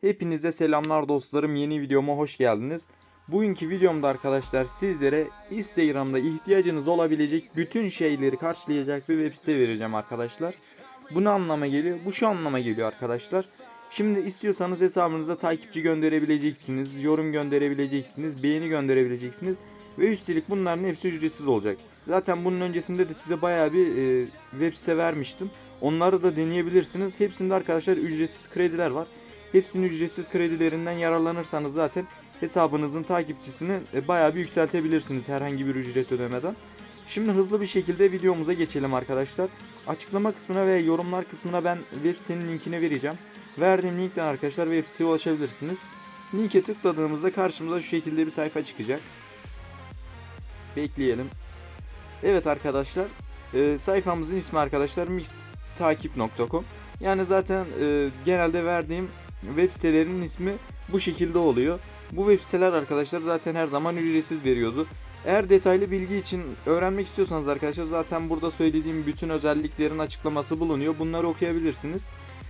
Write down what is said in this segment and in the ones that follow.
Hepinize selamlar dostlarım. Yeni videoma hoş geldiniz. Bugünkü videomda arkadaşlar sizlere Instagram'da ihtiyacınız olabilecek bütün şeyleri karşılayacak bir web site vereceğim arkadaşlar. Bu ne anlama geliyor? Bu şu anlama geliyor arkadaşlar. Şimdi istiyorsanız hesabınıza takipçi gönderebileceksiniz, yorum gönderebileceksiniz, beğeni gönderebileceksiniz ve üstelik bunların hepsi ücretsiz olacak. Zaten bunun öncesinde de size bayağı bir e, web site vermiştim. Onları da deneyebilirsiniz. Hepsinde arkadaşlar ücretsiz krediler var. Hepsinin ücretsiz kredilerinden yararlanırsanız zaten hesabınızın takipçisini e, bayağı bir yükseltebilirsiniz herhangi bir ücret ödemeden. Şimdi hızlı bir şekilde videomuza geçelim arkadaşlar. Açıklama kısmına ve yorumlar kısmına ben web sitenin linkini vereceğim. Verdiğim linkten arkadaşlar web siteye ulaşabilirsiniz. Linke tıkladığımızda karşımıza şu şekilde bir sayfa çıkacak. Bekleyelim. Evet arkadaşlar e, sayfamızın ismi arkadaşlar mixedtakip.com Yani zaten e, genelde verdiğim web sitelerinin ismi bu şekilde oluyor. Bu web siteler arkadaşlar zaten her zaman ücretsiz veriyordu. Eğer detaylı bilgi için öğrenmek istiyorsanız arkadaşlar zaten burada söylediğim bütün özelliklerin açıklaması bulunuyor. Bunları okuyabilirsiniz.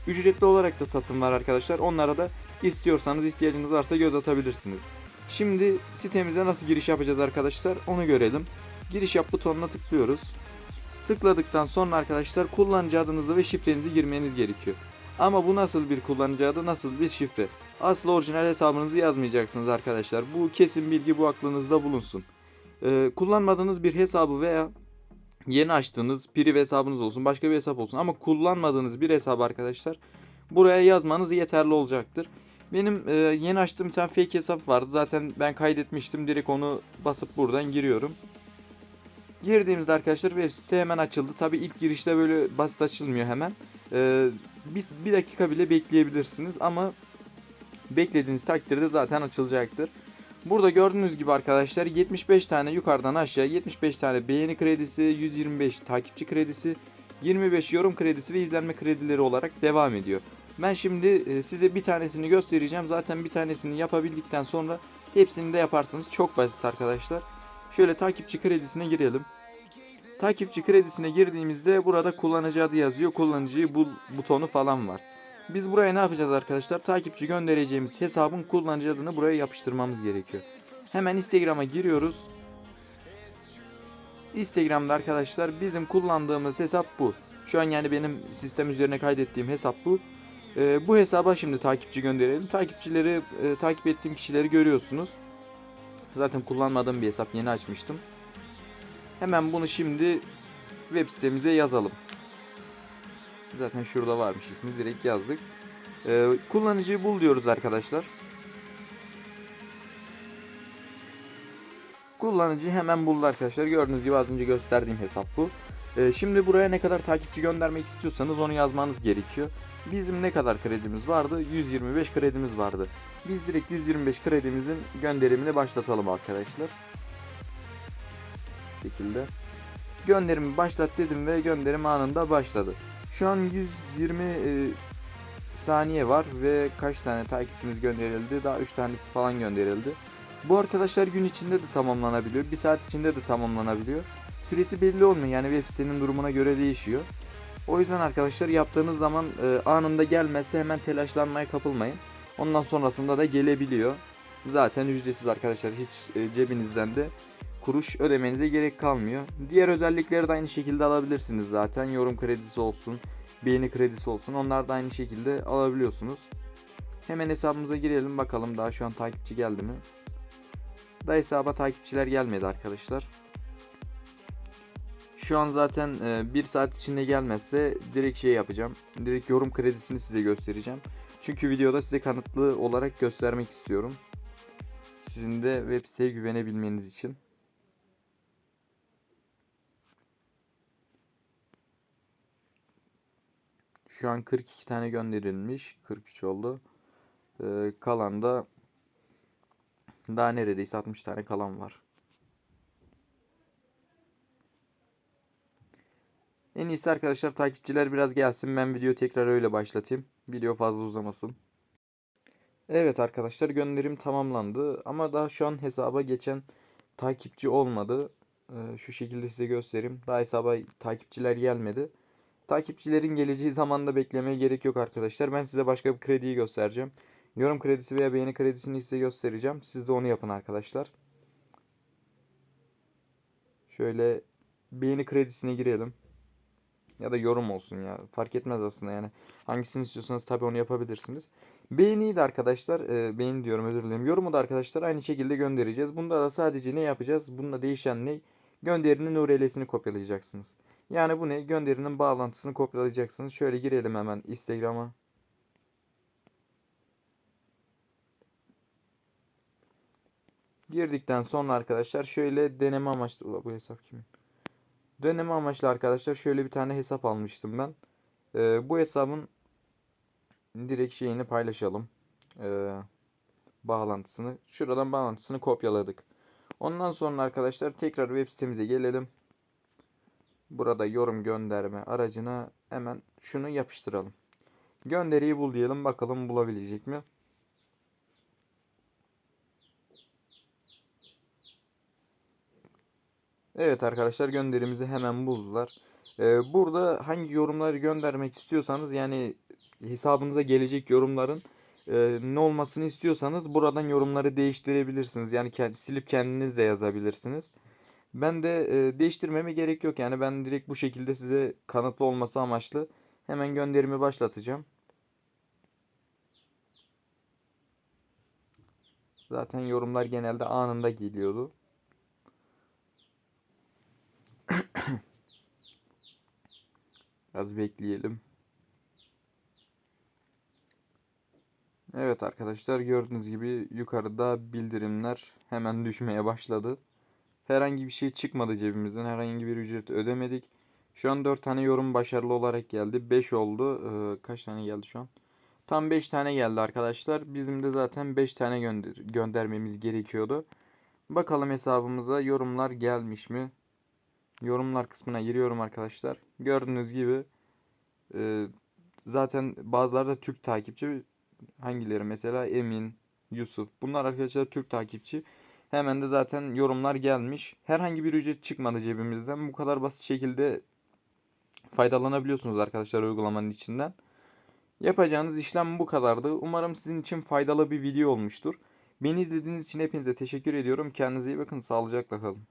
Ücretli olarak da satım var arkadaşlar. Onlara da istiyorsanız ihtiyacınız varsa göz atabilirsiniz. Şimdi sitemize nasıl giriş yapacağız arkadaşlar onu görelim. Giriş yap butonuna tıklıyoruz. Tıkladıktan sonra arkadaşlar kullanıcı adınızı ve şifrenizi girmeniz gerekiyor. Ama bu nasıl bir kullanıcı adı, nasıl bir şifre? Aslı orijinal hesabınızı yazmayacaksınız arkadaşlar. Bu kesin bilgi bu aklınızda bulunsun. Ee, kullanmadığınız bir hesabı veya yeni açtığınız priv hesabınız olsun, başka bir hesap olsun ama kullanmadığınız bir hesabı arkadaşlar buraya yazmanız yeterli olacaktır. Benim e, yeni açtığım bir tane fake hesap vardı. Zaten ben kaydetmiştim. Direkt onu basıp buradan giriyorum. Girdiğimizde arkadaşlar web site hemen açıldı. Tabi ilk girişte böyle basit açılmıyor hemen. Ee, bir, bir dakika bile bekleyebilirsiniz ama beklediğiniz takdirde zaten açılacaktır. Burada gördüğünüz gibi arkadaşlar 75 tane yukarıdan aşağı 75 tane beğeni kredisi, 125 takipçi kredisi, 25 yorum kredisi ve izlenme kredileri olarak devam ediyor. Ben şimdi e, size bir tanesini göstereceğim. Zaten bir tanesini yapabildikten sonra hepsini de yaparsınız. Çok basit arkadaşlar. Şöyle takipçi kredisine girelim. Takipçi kredisine girdiğimizde burada kullanıcı adı yazıyor. Kullanıcıyı bul butonu falan var. Biz buraya ne yapacağız arkadaşlar? Takipçi göndereceğimiz hesabın kullanıcı adını buraya yapıştırmamız gerekiyor. Hemen Instagram'a giriyoruz. Instagram'da arkadaşlar bizim kullandığımız hesap bu. Şu an yani benim sistem üzerine kaydettiğim hesap bu. Ee, bu hesaba şimdi takipçi gönderelim. Takipçileri, e, takip ettiğim kişileri görüyorsunuz. Zaten kullanmadığım bir hesap yeni açmıştım. Hemen bunu şimdi web sitemize yazalım. Zaten şurada varmış ismi direkt yazdık. Ee, kullanıcıyı bul diyoruz arkadaşlar. Kullanıcıyı hemen buldu arkadaşlar. Gördüğünüz gibi az önce gösterdiğim hesap bu. Ee, şimdi buraya ne kadar takipçi göndermek istiyorsanız onu yazmanız gerekiyor. Bizim ne kadar kredimiz vardı? 125 kredimiz vardı. Biz direkt 125 kredimizin gönderimini başlatalım arkadaşlar. Şekilde. Gönderimi başlat dedim ve gönderim anında başladı. Şu an 120 e, saniye var ve kaç tane takipçimiz gönderildi? Daha 3 tanesi falan gönderildi. Bu arkadaşlar gün içinde de tamamlanabiliyor. Bir saat içinde de tamamlanabiliyor. Süresi belli olmuyor yani web sitenin durumuna göre değişiyor. O yüzden arkadaşlar yaptığınız zaman e, anında gelmezse hemen telaşlanmaya kapılmayın. Ondan sonrasında da gelebiliyor. Zaten ücretsiz arkadaşlar hiç e, cebinizden de kuruş ödemenize gerek kalmıyor. Diğer özellikleri de aynı şekilde alabilirsiniz zaten. Yorum kredisi olsun, beğeni kredisi olsun onlar da aynı şekilde alabiliyorsunuz. Hemen hesabımıza girelim bakalım daha şu an takipçi geldi mi? Da hesaba takipçiler gelmedi arkadaşlar. Şu an zaten e, bir saat içinde gelmezse direkt şey yapacağım. Direkt yorum kredisini size göstereceğim. Çünkü videoda size kanıtlı olarak göstermek istiyorum. Sizin de web siteye güvenebilmeniz için. Şu an 42 tane gönderilmiş. 43 oldu. Ee, kalan da daha neredeyse 60 tane kalan var. En iyisi arkadaşlar takipçiler biraz gelsin. Ben video tekrar öyle başlatayım. Video fazla uzamasın. Evet arkadaşlar gönderim tamamlandı. Ama daha şu an hesaba geçen takipçi olmadı. Ee, şu şekilde size göstereyim. Daha hesaba takipçiler gelmedi. Takipçilerin geleceği zamanda beklemeye gerek yok arkadaşlar. Ben size başka bir krediyi göstereceğim. Yorum kredisi veya beğeni kredisini size göstereceğim. Siz de onu yapın arkadaşlar. Şöyle beğeni kredisine girelim. Ya da yorum olsun ya. Fark etmez aslında yani. Hangisini istiyorsanız tabii onu yapabilirsiniz. Beğeniyi de arkadaşlar, e, beğeni diyorum özür dilerim. Yorumu da arkadaşlar aynı şekilde göndereceğiz. Bunda da sadece ne yapacağız? Bunda değişen ne? Gönderinin URL'sini kopyalayacaksınız. Yani bu ne? Gönderinin bağlantısını kopyalayacaksınız. Şöyle girelim hemen Instagram'a. Girdikten sonra arkadaşlar şöyle deneme amaçlı Ula bu hesap kimin? Deneme amaçlı arkadaşlar şöyle bir tane hesap almıştım ben. Ee, bu hesabın direkt şeyini paylaşalım. Ee, bağlantısını. Şuradan bağlantısını kopyaladık. Ondan sonra arkadaşlar tekrar web sitemize gelelim. Burada yorum gönderme aracına hemen şunu yapıştıralım. Gönderiyi bul diyelim bakalım bulabilecek mi? Evet arkadaşlar gönderimizi hemen buldular. Ee, burada hangi yorumları göndermek istiyorsanız yani hesabınıza gelecek yorumların e, ne olmasını istiyorsanız buradan yorumları değiştirebilirsiniz. Yani silip kendiniz de yazabilirsiniz. Ben de e, değiştirmeme gerek yok. Yani ben direkt bu şekilde size kanıtlı olması amaçlı hemen gönderimi başlatacağım. Zaten yorumlar genelde anında geliyordu. Biraz bekleyelim. Evet arkadaşlar gördüğünüz gibi yukarıda bildirimler hemen düşmeye başladı. Herhangi bir şey çıkmadı cebimizden. Herhangi bir ücret ödemedik. Şu an 4 tane yorum başarılı olarak geldi. 5 oldu. Ee, kaç tane geldi şu an? Tam 5 tane geldi arkadaşlar. Bizim de zaten 5 tane gönder göndermemiz gerekiyordu. Bakalım hesabımıza yorumlar gelmiş mi? Yorumlar kısmına giriyorum arkadaşlar. Gördüğünüz gibi e, zaten bazıları da Türk takipçi. Hangileri mesela Emin, Yusuf. Bunlar arkadaşlar Türk takipçi. Hemen de zaten yorumlar gelmiş. Herhangi bir ücret çıkmadı cebimizden. Bu kadar basit şekilde faydalanabiliyorsunuz arkadaşlar uygulamanın içinden. Yapacağınız işlem bu kadardı. Umarım sizin için faydalı bir video olmuştur. Beni izlediğiniz için hepinize teşekkür ediyorum. Kendinize iyi bakın. Sağlıcakla kalın.